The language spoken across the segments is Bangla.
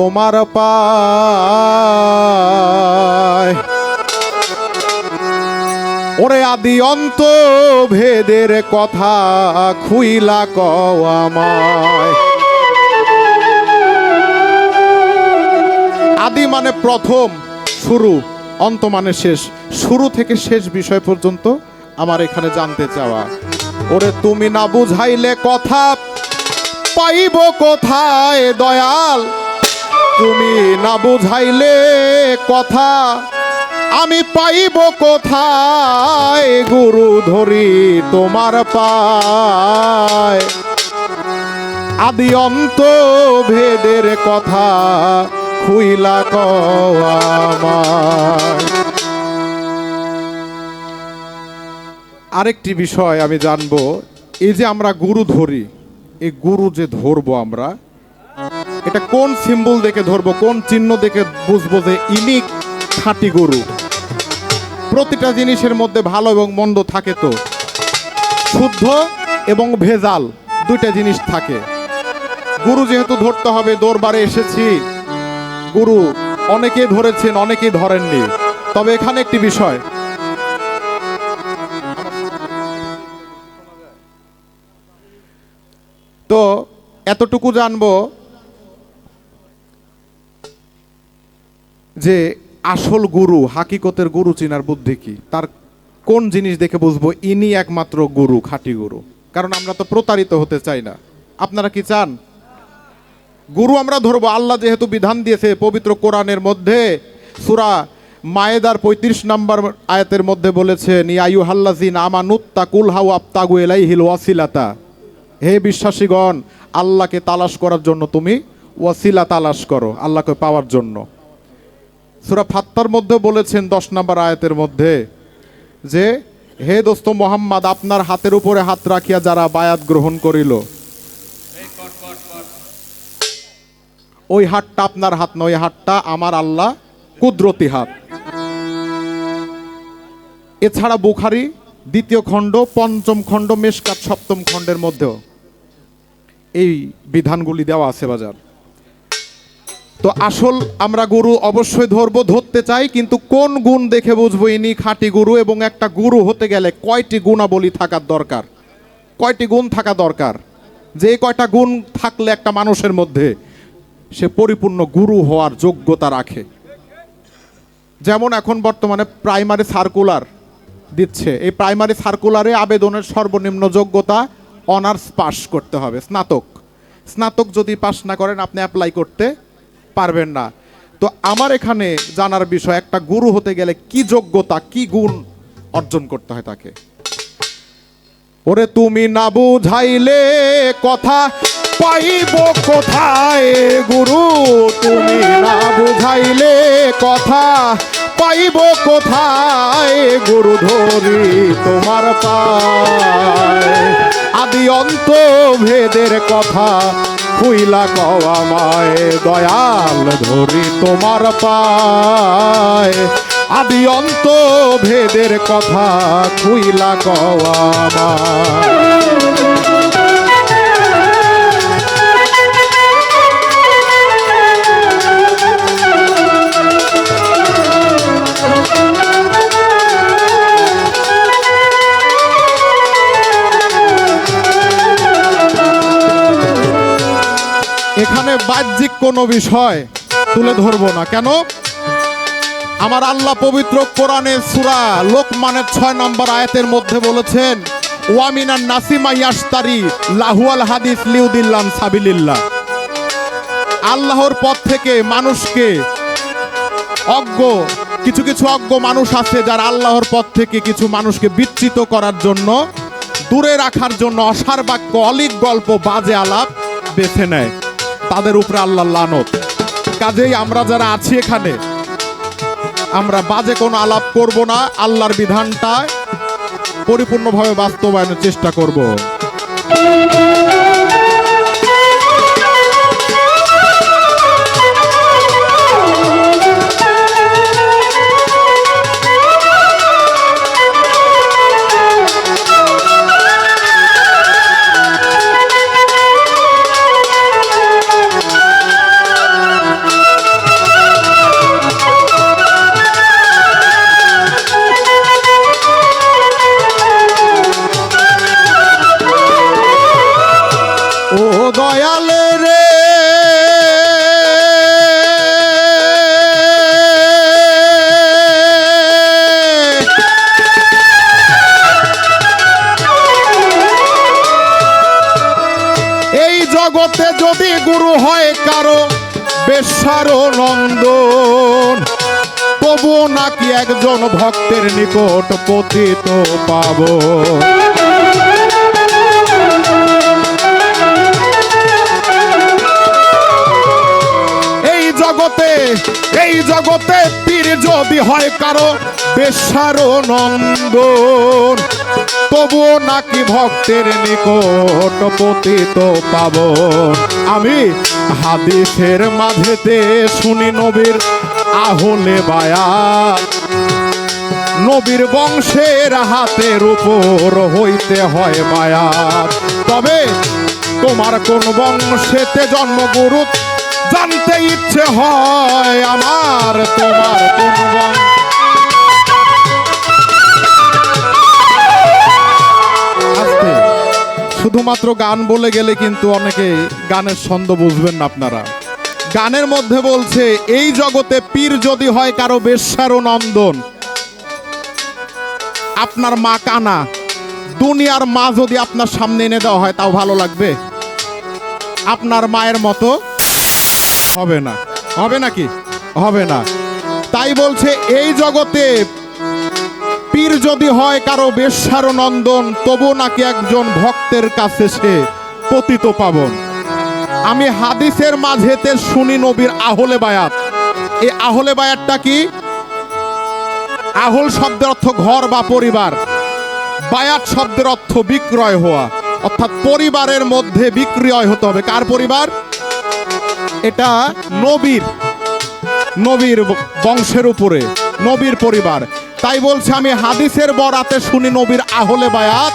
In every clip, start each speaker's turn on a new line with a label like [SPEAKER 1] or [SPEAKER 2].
[SPEAKER 1] তোমার পায়। ওরে আদি অন্ত ভেদের কথা খুইলা কও আমায়। আদি মানে প্রথম, শুরু, অন্ত মানে শেষ। শুরু থেকে শেষ বিষয় পর্যন্ত আমার এখানে জানতে চাওয়া। ওরে তুমি না বুঝাইলে কথা, পাইব কোথায় দয়াল? তুমি না বুঝাইলে কথা, আমি পাইব কোথায়? গুরু ধরি তোমার পায়। আদি অন্ত ভেদের কথা খুইলা আরেকটি বিষয় আমি জানব, এই যে আমরা গুরু ধরি, এই গুরু যে ধরবো আমরা এটা কোন সিম্বল দেখে ধরবো, কোন চিহ্ন দেখে বুঝব যে ইনি খাঁটি গুরু? প্রতিটা জিনিসের মধ্যে ভালো এবং মন্দ থাকে তো। শুদ্ধ এবং ভেজাল দুইটা জিনিস থাকে। গুরু যেহেতু ধরতে হবে, দরবারে এসেছি। গুরু অনেকে ধরেছেন, অনেকেই ধরেননি। তবে এখানে একটি বিষয়। তো এতটুকু জানব যে আসল গুরু, হাকিকতের গুরু চিনার বুদ্ধি কি? তার কোন জিনিস দেখে বুঝব? ইনি একমাত্র গুরু, খাঁটি গুরু। কারণ আমরা তো প্রতারিত হতে চাই না। আপনারা কি চান? গুরু আমরা ধরবো। আল্লাহ যেহেতু বিধান দিয়েছে পবিত্র কোরআনের মধ্যে, সুরা মায়েদার পঁয়ত্রিশ নম্বর আয়াতের মধ্যে বলেছেন ইয়ায়ু হাল্লাজিন আমানুত্তা কুল হাউ আপ্তাগু এলাই হিল ওয়াসিলাতা। হে বিশ্বাসীগণ, আল্লাহকে তালাশ করার জন্য তুমি ওয়াসিলা তালাশ করো, আল্লাহকে পাওয়ার জন্য। সুরা ফাত্তার মধ্যে বলেছেন দশ নম্বর আয়াতের মধ্যে যে, হে দোস্ত মোহাম্মদ, আপনার হাতের উপরে হাত রাখিয়া যারা বায়াত গ্রহণ করিল, ওই হাতটা আপনার হাত নয় হাতটা আমার আল্লাহ কুদরতি হাত। এছাড়া বুখারি দ্বিতীয় খণ্ড, পঞ্চম খণ্ড, মেশকাত সপ্তম খণ্ডের মধ্যেও এই বিধানগুলি দেওয়া আছে বাজার। তো আসল আমরা গুরু অবশ্যই ধরবো, ধরতে চাই, কিন্তু কোন গুণ দেখে বুঝব ইনি খাঁটি গুরু এবং একটা গুরু হতে গেলে কয়টি গুণাবলী থাকার দরকার? কয়টি গুণ থাকা দরকার? যে কয়টা গুণ থাকলে একটা মানুষের মধ্যে সে পরিপূর্ণ গুরু হওয়ার যোগ্যতা রাখে। যেমন এখন বর্তমানে প্রাইমারি সার্কুলার দিচ্ছে। এই প্রাইমারি সার্কুলারে আবেদনের সর্বনিম্ন যোগ্যতা অনার্স পাস করতে হবে, স্নাতক। স্নাতক যদি পাস না করেন, আপনি অ্যাপ্লাই করতে পারবেন না। তো আমার এখানে জানার বিষয়, একটা গুরু হতে গেলে কি যোগ্যতা, কি গুণ অর্জন করতে হয় তাকে? ওরে তুমি না বুঝাইলে কথা, পাইব কোথায় গুরু? তুমি না বুঝাইলে কথা, পাইব কোথায় গুরু ধরি তোমার পায়? আদি অন্ত ভেদের কথা খুইলা কওয়া মায় দয়াল ধরি তোমার পায়। আদি অন্ত ভেদের কথা খুইলা কওয়া মায় এখানে বাহ্যিক কোনো বিষয় তুলে ধরবো না। কেন? আমার আল্লাহ পবিত্র কোরআনে সুরা লোকমানের ছয় নম্বর আয়াতের মধ্যে বলেছেন ওয়ামিনান নাসিমা ইয়াস্তারি লাহুয়াল হাদিস লিউদিল্লাম সাবিলিল্লাহ। আল্লাহর পথ থেকে মানুষকে অজ্ঞ, কিছু কিছু অজ্ঞ মানুষ আছে যারা আল্লাহর পথ থেকে কিছু মানুষকে বিচ্ছিত করার জন্য, দূরে রাখার জন্য অসার বাক্য, অলিক গল্প, বাজে আলাপ বেছে নেয়। তাদের উপরে আল্লাহ লানত। কাজেই আমরা যারা আছি এখানে, আমরা বাজে কোনো আলাপ করব না, আল্লাহর বিধানটা পরিপূর্ণভাবে বাস্তবায়নের চেষ্টা করব। জগতে যদি গুরু হয় কারও বেশার নন্দন। তবু নাকি একজন ভক্তের নিকট পতিত পাবো জগতে, এই জগতে পীর যদি হয় কারও বেশারো নন্দন, তবুও নাকি ভক্তের নিকট পতিত পাব আমি হাদিসের মাঝেতে শুনি নবীর আহলে বায়াত। নবীর বংশের হাতের উপর হইতে হয় বায়াত। তবে তোমার কোন বংশেতে জন্মগুরু জানতে ইচ্ছে হয় আমার তোমার শুধুমাত্র গান বলে গেলে কিন্তু অনেকে গানের ছন্দ বুঝবেন না আপনারা। গানের মধ্যে বলছে, এই জগতে পীর যদি হয় কারও বেশ্যারও নন্দন। আপনার মা কানা, দুনিয়ার মা যদি আপনার সামনে এনে দেওয়া হয় তাও ভালো লাগবে। আপনার মায়ের মতো হবে না। হবে নাকি হবে না। তাই বলছে, এই জগতে পীর যদি হয়, কারও বেশ্যার নন্দন, তবু নাকি একজন ভক্তের কাছে সে পতিত পাবন। আমি হাদিসের মাঝেতে শুনি নবীর আহলে বায়াত। এই আহলে বায়াতটা কি? আহল শব্দের অর্থ ঘর বা পরিবার। বায়াত শব্দের অর্থ বিক্রয় হওয়া। অর্থাৎ পরিবারের মধ্যে বিক্রয় হতে হবে। কার পরিবার? এটা নবীর নবীর বংশের উপরে, নবীর পরিবার। তাই বলছে আমি হাদিসের বরাতে শুনি নবীর আহলে বায়াত,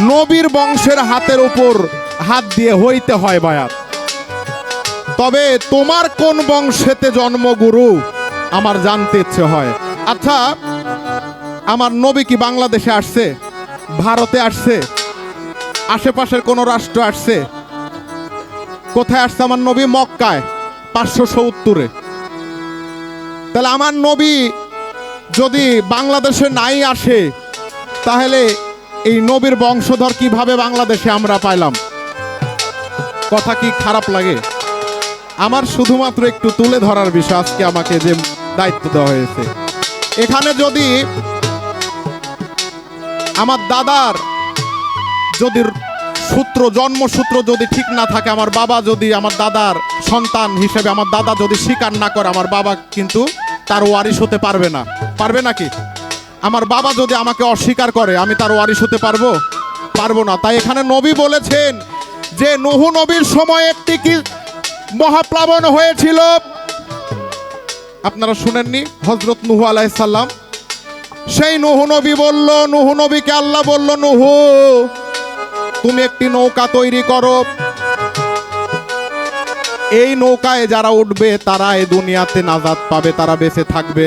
[SPEAKER 1] নবীর বংশের হাতের উপর হাত দিয়ে হইতে হয় বায়াত। তবে তোমার কোন বংশেতে জন্মগুরু? আমার জানতে ইচ্ছে হয়। আচ্ছা আমার নবী কি বাংলাদেশে আসছে? ভারতে আসছে? আশেপাশের কোন রাষ্ট্র আসছে? কোথায় আসছে আমার নবী? মক্কায়, পাঁচশো সত্তরে। তাহলে আমার নবী যদি বাংলাদেশে নাই আসে, তাহলে এই নবীর বংশধর কীভাবে বাংলাদেশে আমরা পাইলাম? কথা কি খারাপ লাগে? আমার শুধুমাত্র একটু তুলে ধরার বিষয় আজকে আমাকে যে দায়িত্ব দেওয়া হয়েছে। এখানে যদি আমার দাদার যদি সূত্র, জন্মসূত্র যদি ঠিক না থাকে, আমার বাবা যদি আমার দাদার সন্তান হিসেবে, আমার দাদা যদি স্বীকার না করে, আমার বাবা কিন্তু তার ওয়ারিশ হতে পারবে না। পারবে নাকি আমার বাবা যদি আমাকে অস্বীকার করে, আমি তার ওয়ারিশ হতে পারব? পারব না। তাই এখানে নবী বলেছেন যে, নুহু নবীর সময় একটি কি মহাপ্লাবন হয়েছিল? আপনারা শুনেননি? হজরত নুহু আলাইসাল্লাম সেই নুহু নবী বলল, নুহু নবীকে আল্লাহ বলল, নুহু তুমি একটি নৌকা তৈরি করো। এই নৌকায় যারা উঠবে, তারা এই দুনিয়াতে নাজাত পাবে, তারা বেঁচে থাকবে।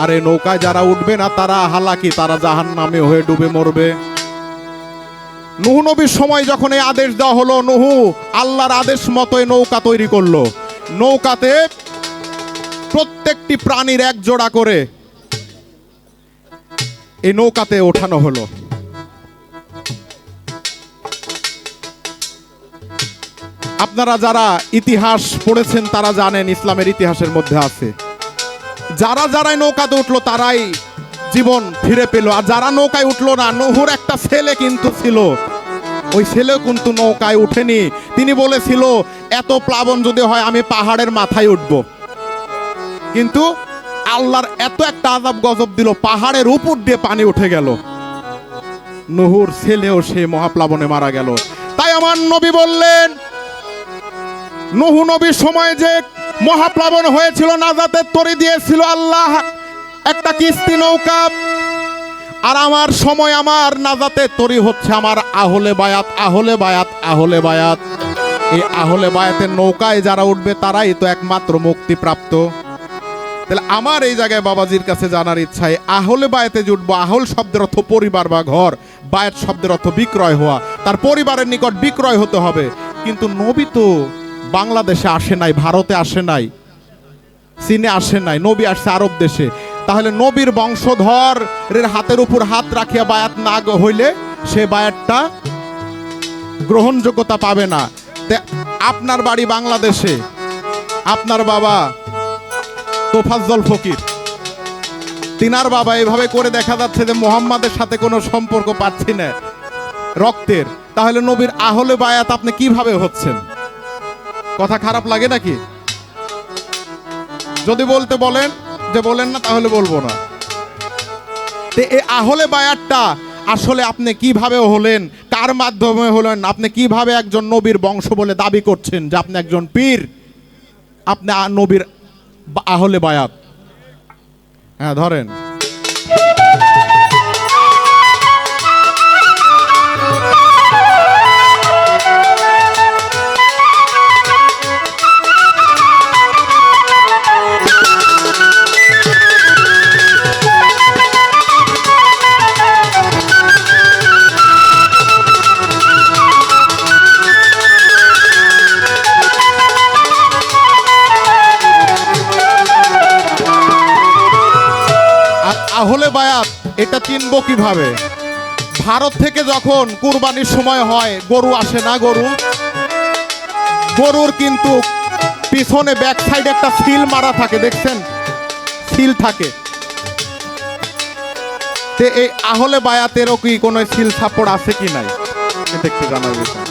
[SPEAKER 1] আর এই নৌকায় যারা উঠবে না, তারা হালাকি, তারা জাহান নামে হয়ে ডুবে মরবে। নুহু নবীর সময় যখন এই আদেশ দেওয়া হলো, নুহু আল্লাহর আদেশ মতো এই নৌকা তৈরি করল। নৌকাতে প্রত্যেকটি প্রাণীর এক জোড়া করে এই নৌকাতে ওঠানো হলো। আপনারা যারা ইতিহাস পড়েছেন, তারা জানেন ইসলামের ইতিহাসের মধ্যে আছে। যারা যারাই নৌকাতে উঠল, তারাই জীবন ফিরে পেল। আর যারা নৌকায় উঠল না, নহর একটা ছেলে কিন্তু ছিল। ওই ছেলে কিন্তু নৌকায় উঠেনি। তিনি বলেছিল, এত প্লাবন যদি হয়, আমি পাহাড়ের মাথায় উঠব। কিন্তু আল্লাহর এত একটা আজাব গজব দিল, পাহাড়ের উপর দিয়ে পানি উঠে গেল। নহর ছেলেও সে মহাপ্লাবনে মারা গেল। তাই আমার নবী বললেন নহু নবীর সময় যে মহাপ্লাবন হয়েছিল, নাজাতের তরি দিয়েছিল আল্লাহ। একটা কিস্তি নৌকা। আর আমার সময় আমার নাজাতে তরি হচ্ছে আমার আহলে বায়াত আহলে বায়াত আহলে বায়াত। এই আহলে বায়াতের নৌকায় যারা উঠবে, তারাই তো একমাত্র মুক্তিপ্রাপ্ত। তাহলে আমার এই জায়গায় বাবাজির কাছে জানার ইচ্ছায়, আহলে বায়াতে উঠবো, আহল শব্দের অর্থ পরিবার বা ঘর, বায়াত শব্দের অর্থ বিক্রয় হওয়া। তার পরিবারের নিকট বিক্রয় হতে হবে। কিন্তু নবী তো বাংলাদেশে আসে নাই, ভারতে আসে নাই, চীনে আসে নাই, নবী আসছে আরব দেশে। তাহলে নবীর বংশধরের হাতের উপর হাত রাখিয়া বায়াত না হইলে সে বায়াতটা গ্রহণযোগ্যতা পাবে না। আপনার বাড়ি বাংলাদেশে, আপনার বাবা তোফাজ্জল ফকির। তিনার বাবা এভাবে করে দেখা যাচ্ছে যে মোহাম্মদের সাথে কোনো সম্পর্ক পাচ্ছি না রক্তের। তাহলে নবীর আহলে বায়াত আপনি কীভাবে হচ্ছেন? কথা খারাপ লাগে নাকি? যদি বলতে বলেন, যে বলেন না, তাহলে বলব না। তে এই আহলে বায়াতটা আসলে আপনি কীভাবে হলেন, কার মাধ্যমে হলেন, আপনি কীভাবে একজন নবীর বংশ বলে দাবি করছেন যে আপনি একজন পীর? আপনি নবীর আহলে বায়াত। হ্যাঁ ধরেন। চিনব কীভাবে? ভারত থেকে যখন কুরবানির সময় হয়, গরু আসে না গরু? গরুর কিন্তু পিছনে ব্যাক সাইডে একটা সিল মারা থাকে, দেখছেন? সিল থাকে। এই আহলে বায়াতেরও কি কোনো সিল সাপড় আছে কি নাই? দেখতে জানা বিষয়।